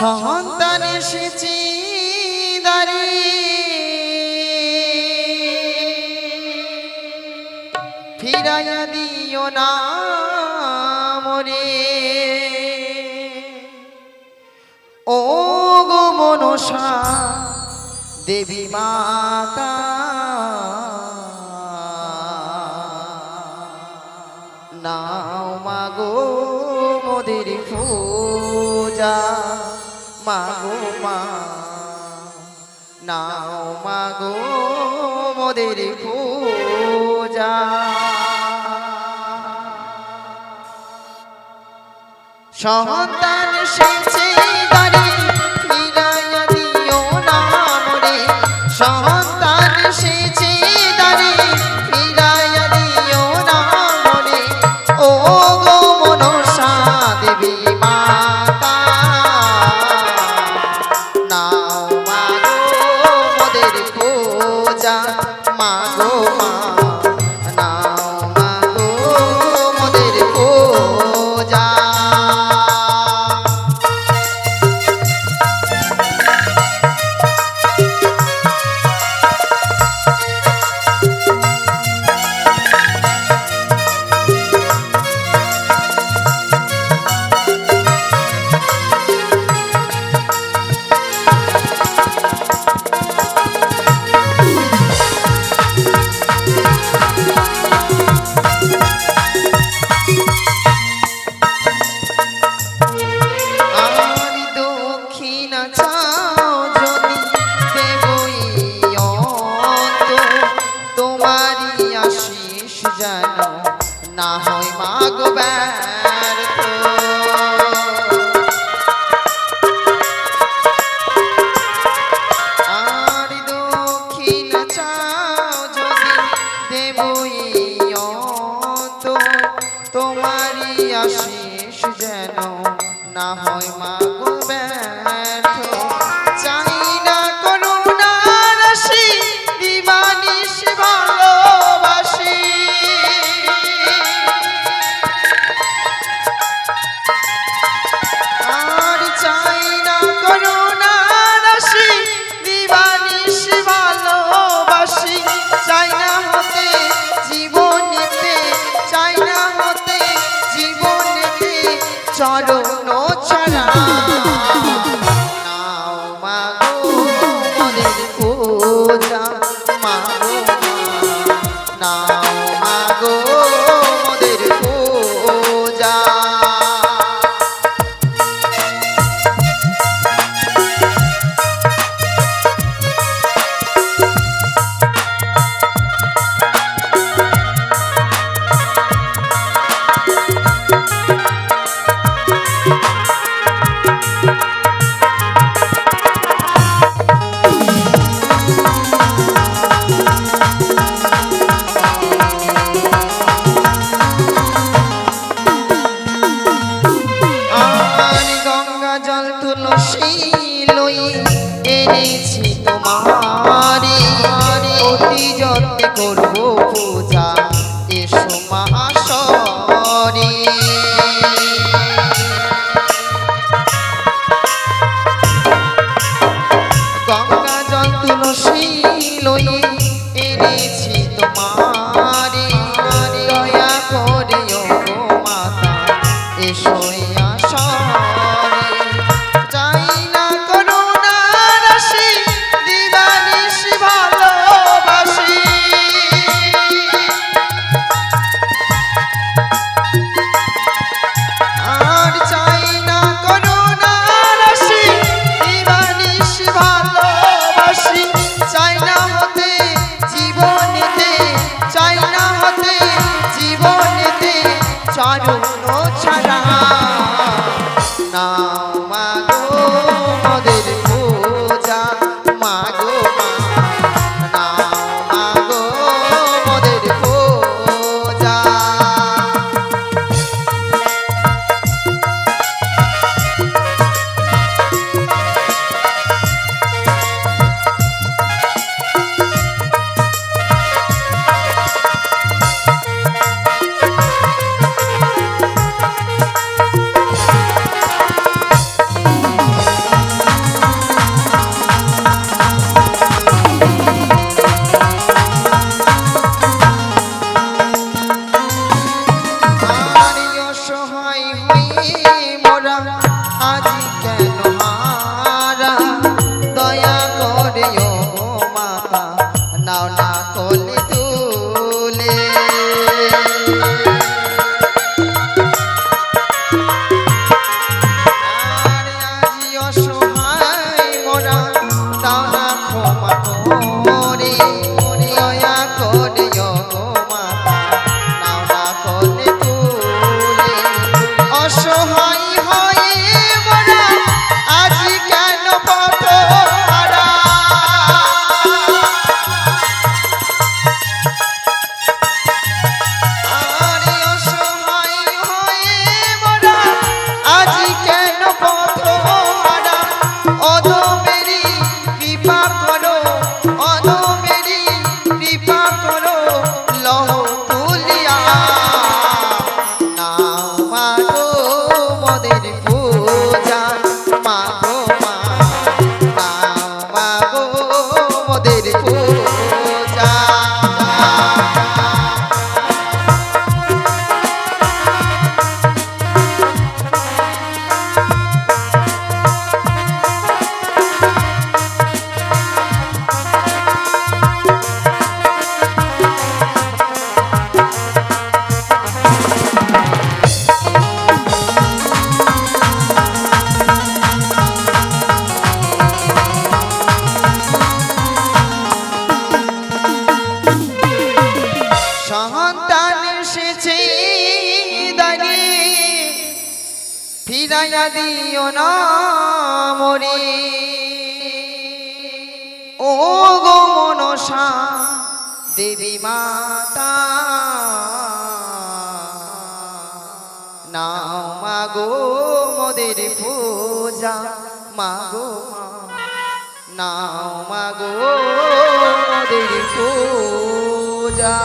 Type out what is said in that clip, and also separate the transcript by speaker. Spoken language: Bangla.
Speaker 1: সন্তান এসেছি দারে। ফিরাইয়া দিও না মরে। ও গো মনসা দেবী মাতা। না গো মা। নাও মা গো মোদের পূজা। সন্তান সেছে দাঁড়ি ফিরাইয়া দিও না মরে সন্তান সেছে দাঁড়ি ना অন্য ছাড়া। ফিরাইয়া দিও না মরে। ও গো মনসা, দেবী মাতা, নাও মাগো মোদের পূজা, মাগো নাও মাগো মোদের পূজা।